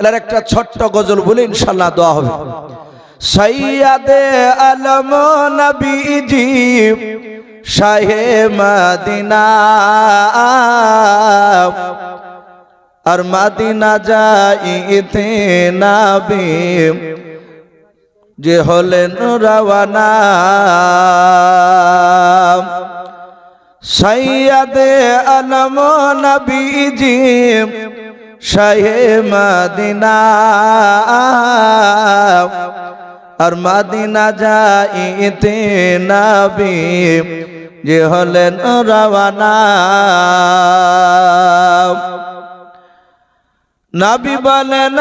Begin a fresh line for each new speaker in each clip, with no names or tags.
এর একটা ছোট্ট গজল বলে ইনশাল্লাহ দোয়া হবে। সৈয়াদে আলম নবীজি, শাহে মদিনা, আর মদিনা যাইতে নাবি, যে হলেন রওয়ানা। সৈয়দে আলম নবীজি শাহে মদিনা। আর মদিনা যাইতে নবী, যে হলেন রওয়ানা। নবী বলেন,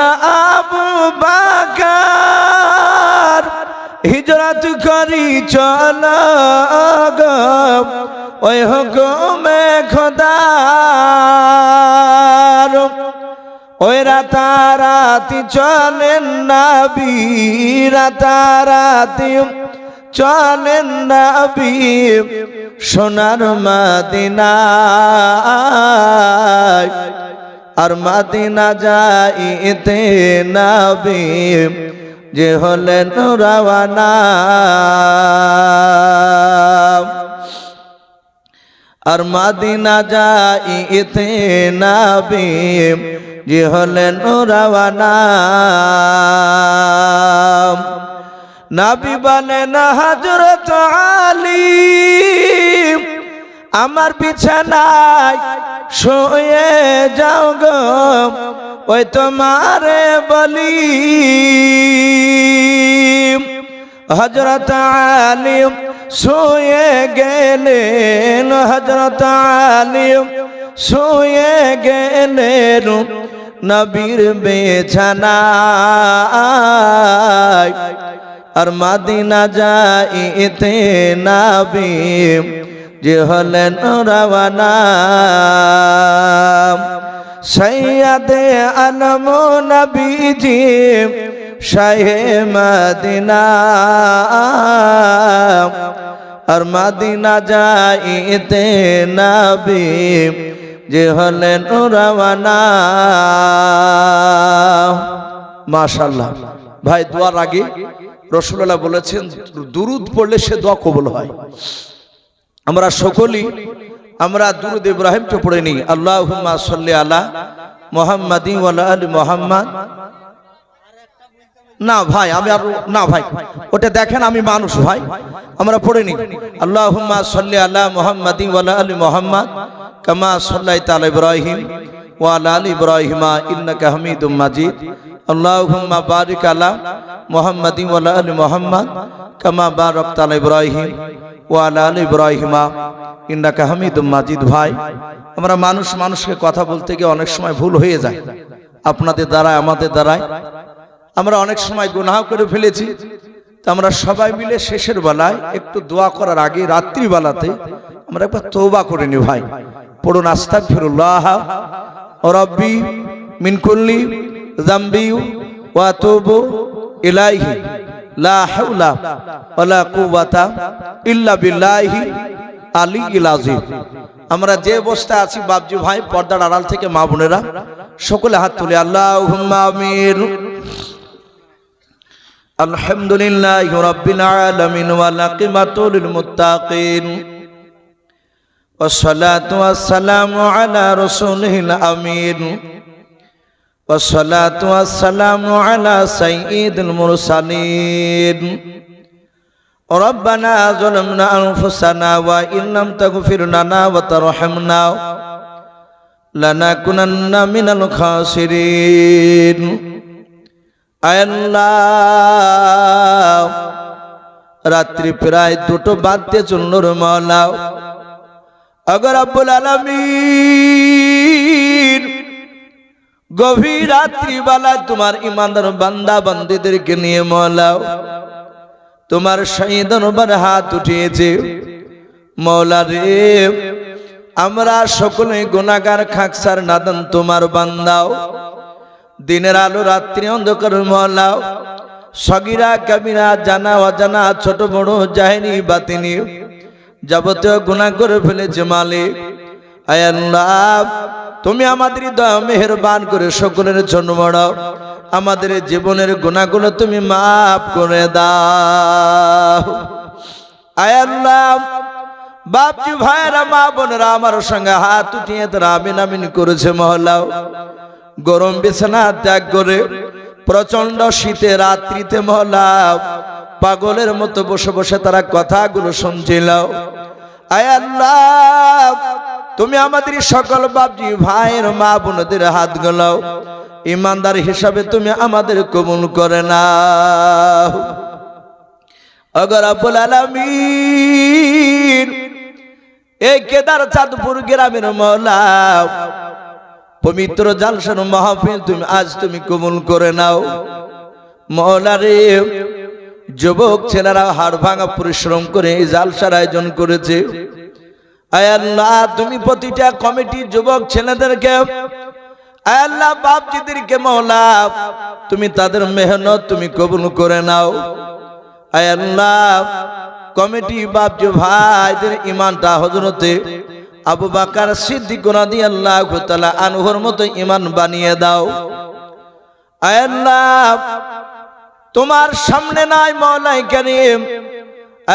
আবু বাকার, হিজরত করি চল ওই হুকুমে রাতারাতি চলেন নাবি রাতারাতি চলেন না নাবি, সোনার মাদিনায়। আর মাদিনা যাইতে নাবি, যে হলেন রাওয়ানা। আর মাদিনা যাইতে নাবি, যে হলেন রাওয়ানা। নাবি বলেন হজরত আলী, আমার বিছানায় শুয়ে যাও গো, ওই তোমারে বলি। হজরত আলিম শুয়ে গেলেন হজরত আলিম শুয়ে গেলেন নবীর বেছানায়। আর মাদিনা যাইতে নাবি, যে হলেন রাওয়ানা। সৈয়াদে আলম নবীজি, শাহে মদিনা। আর মদিনা যাইতে নবী, যে হলেন রাওয়ানা। মাশাল্লাহ ভাই দোয়ার আগে রসুল্লাহ বলেছেন, দুরুদ পড়লে সে দোয়া কবুল হয়। আমরা সকলেই, আমরা দুরুদ ইব্রাহিমকে পড়ে নিই। আল্লাহ সাল্লি আলা মোহাম্মদ মোহাম্মদ। না ভাই, আমি আর না ভাই। ওটা দেখেন আমি মানুষ ভাই। আমরা পড়ে নিই। আল্লাহ সাল্লি আলা মোহাম্মদ আলী মোহাম্মদ, কামা সাল্লাই তাল ইব্রাহিম ওয়ালা আলী ইব্রাহিমা, ইন্নাকা হামিদুম মাজিদ। আল্লাহুম্মা বারিক আলা মুহাম্মাদিন ওয়ালা আলি মুহাম্মদ, কামা বারাকতা আলা ইব্রাহিম ওয়ালা আলি ইব্রাহিমা, ইন্নাকা হামিদুম মাজিদ ভাই। আমরা মানুষ মানুষকে কথা বলতে গিয়ে অনেক সময় ভুল হয়ে যায়। আপনাদের দ্বারায়, আমাদের দ্বারায় আমরা অনেক সময় গুনাহ করে ফেলেছি, তা আমরা সবাই মিলে শেষের বেলায় একটু দোয়া করার আগে রাত্রিবেলাতে আমরা একবার তৌবা করে নি ভাই। পড়ুন, আস্তাগফিরুল্লাহ। রব্বি মিন কুল্লি যামবি ওয়া তুবু ইলাইহি। লা হাওলা ওয়ালা কুওয়াতা ইল্লা বিল্লাহি আলিয়্যিল আযীম। আমরা যে অবস্থায় আছি বাবজি ভাই, পর্দার আড়াল থেকে মা বোনেরা, সকলে হাত তুলে আল্লাহুম্মা আমিন। الحمد لله رب العالمين والعاقبة للمتقين والصلاة والسلام على رسوله الأمين والصلاة والسلام على سيد المرسلين ربنا ظلمنا أنفسنا وإن لم تغفر لنا وترحمنا لنكونن من الخاسرين আল্লাহ। রাত্রি প্রায় দুটো বাদ্যে চুন্নর মলাও অগর আব্বুল আলমীর গভীর রাত্রিবেলায় তোমার ইমানদার বান্দা বান্দিদেরকে নিয়ে মলাও তোমার শহীদ অনুবার হাত উঠিয়েছে। মৌলা রে, আমরা সকলে গুণাগার খাকসার নাদন তোমার বান্দাও। দিনের আলো, রাত্রি অন্ধকার মহলাও। সগিরা কাবিরা জানা, অজানা, ছোট, বড় জাহেনি বাতিনি। যাবতীয় গুণা করে ফেলেছে মালিক। আয়াল্লাহ তুমি আমাদের দয়া, মেহেরবান করে সকলের জন্য বড়াও আমাদের জীবনের গুণাগুলো তুমি মাফ করে দাও। আয় আল্লাহ বাপজি ভাইরা মা বোনেরা আমার সঙ্গে হাত উঠিয়ে তারা আমিন আমিন করেছে মহলাও। গরম বিছানা ত্যাগ করে প্রচণ্ড শীতে রাত্রিতে মহলা পাগলের মতো বসে বসে তারা কথাগুলো শুনছিল। তুমি আমাদের সকল বাপজি ভাইয়ের মা বোনদের হাত গলাও ইমানদার হিসাবে তুমি আমাদের কবুল করে না অগর আব্বুল আলামিন, এই কেদার চাঁদপুর গ্রামের মৌলা পবিত্র জালসান মাহফিল তুমি আজ তুমি কবুল করে নাও। মৌলা রে যুবক ছেলেরা হাড় ভাঙা পরিশ্রম করে এই জালসার আয়োজন করেছে। আয় আল্লাহ, তুমি প্রতিটা কমিটি যুবক ছেলেদেরকে, আয় আল্লাহ, বাপজিদেরকে মৌলা, তুমি তাদের মেহনত তুমি কবুল করে নাও। আয় আল্লাহ, কমিটি বাপজি ভাইদের ইমানটা হজরতে আবু বাকার সিদ্দিক রাদি আল্লাহ আনহর মতো ইমান বানিয়ে দাও। তোমার সামনে নাই মৌলাই করিম।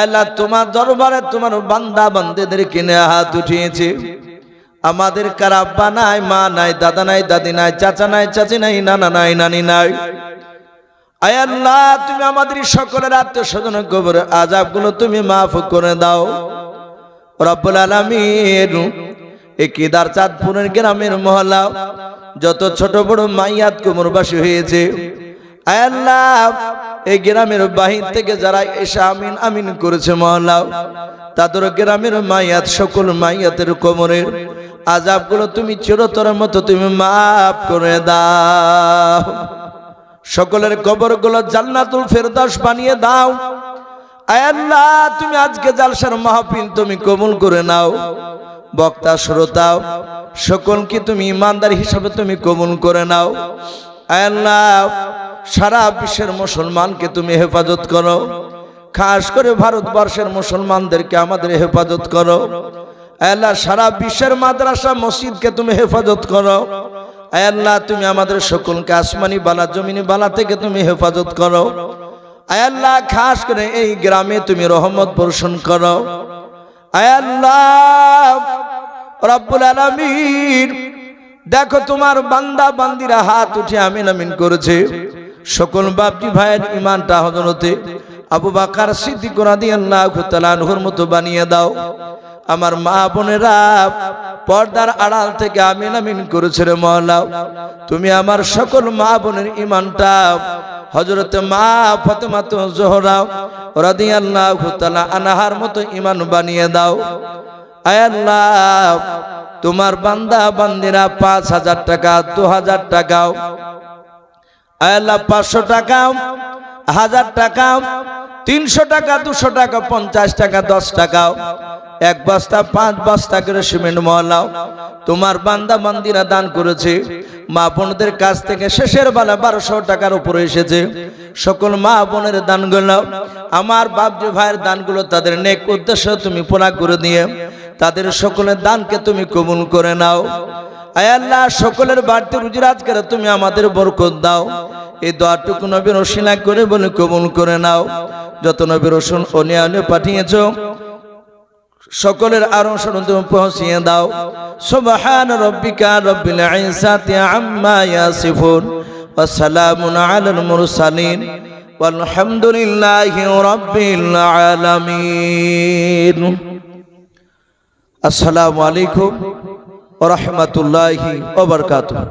আল্লাহ, তোমার দরবারে তোমার বান্দা বান্দেদের কিনে হাত উঠিয়েছে। আমাদের কার আব্বা নাই, মা নাই, দাদা নাই, দাদি নাই, চাচা নাই, চাচি নাই, নানা নাই, নানি নাই। আয় আল্লাহ, তুমি আমাদের সকলের আত্মীয় স্বজন কবর আজাবগুলো তুমি মাফ করে দাও। রব্বুল আলামিন। এই কেদার চাঁদপুরের গ্রামের মহল্লা যত ছোট বড় মাইয়াত কুমরবাসী হয়েছে। আল্লাহ, এই গ্রামের বাহির থেকে যারা এসে আমিন আমিন করেছে মহল্লা তাদের গ্রামের মাইয়াত, সকল মাইয়াতের কোমরের আজাবগুলো তুমি চিরতর মতো তুমি মাফ করে দাও। সকলের কবরগুলো জান্নাতুল ফেরদাস বানিয়ে দাও। আল্লাহ, তুমি আজকে জালসার মাহফিল তুমি কবুল করে নাও। বক্তা শ্রোতাও সকলকে তুমি ইমানদার হিসাবে তুমি কবুল করে নাও। আল্লাহ, সারা বিশ্বের মুসলমানকে তুমি হেফাজত করো। খাস করে ভারতবর্ষের মুসলমানদেরকে আমাদের হেফাজত করো। আয় আল্লাহ, সারা বিশ্বের মাদ্রাসা, মসজিদকে তুমি হেফাজত করো। আল্লাহ, তুমি আমাদের সকলকে আসমানি বালা, জমিনি বালা থেকে তুমি হেফাজত করো। আয় আল্লাহ, খাস করে এই গ্রামে তুমি রহমত বর্ষণ করো। আয় আল্লাহ, রব্বুল আলামিন, দেখো তোমার বান্দা, বান্দিরা হাত উঠে আমিন আমিন করেছে। সকল বাপজি ভাইয়ের ইমানটা হজরতে আবু বাকার সিদ্দিক রাদি আল্লাহ তাআলার মতো বানিয়ে দাও। আমার মা বোনেরা পর্দার আড়াল থেকে আমিন আমিন করেছে রে মহলা তুমি আমার সকল মা বোনের ইমানটা হজরতে মা ফতেমা তো জোহরা রাদি আল্লাহ আনাহার মতো ইমান বানিয়ে দাও। আয় আল্লাহ, তোমার বান্দা বান্দিরা পাঁচ হাজার টাকা, দু হাজার টাকাও আল্লাহ, পাঁচশো টাকা, হাজার টাকা তিনশো টাকা, দুশো টাকা, পঞ্চাশ টাকা, দশ টাকা। এক বস্তা, পাঁচ বস্তা করে সিমেন্ট মহলাও তোমার বান্দা বান্দিরা দান করেছে। মা বোনদের কাছ থেকে শেষের বেলা বারোশো টাকার উপরে এসেছে। সকল মা বোনের দানগুলো, আমার বাপজি ভাইয়ের দানগুলো তাদের নেক উদ্দেশ্য তুমি পুরা করে দিয়ে, তাদের সকলের দানকে তুমি কবুল করে নাও। আয় আল্লাহ, সকলের বাড়তি রুজিরাজ করে তুমি আমাদের বরকত দাও। এই দোয়াটুকু নবীর ওসিলা করে বলে কবুল করে নাও। যত নবীর রসুন অনিয়ানে পাঠিয়েছ, সকলের আরও সরঞ্জাম পৌঁছিয়ে দাও। সুবহান রব্বিকা রব্বিল ইজ্জাতি আম্মা ইয়াসিফুন ওয়া সালামুন আলাল মুরসালিন আলহামদুলিল্লাহি রাব্বিল আলামিন। আসসালামু আলাইকুম ওয়া রাহমাতুল্লাহি ওয়া বারাকাতুহু।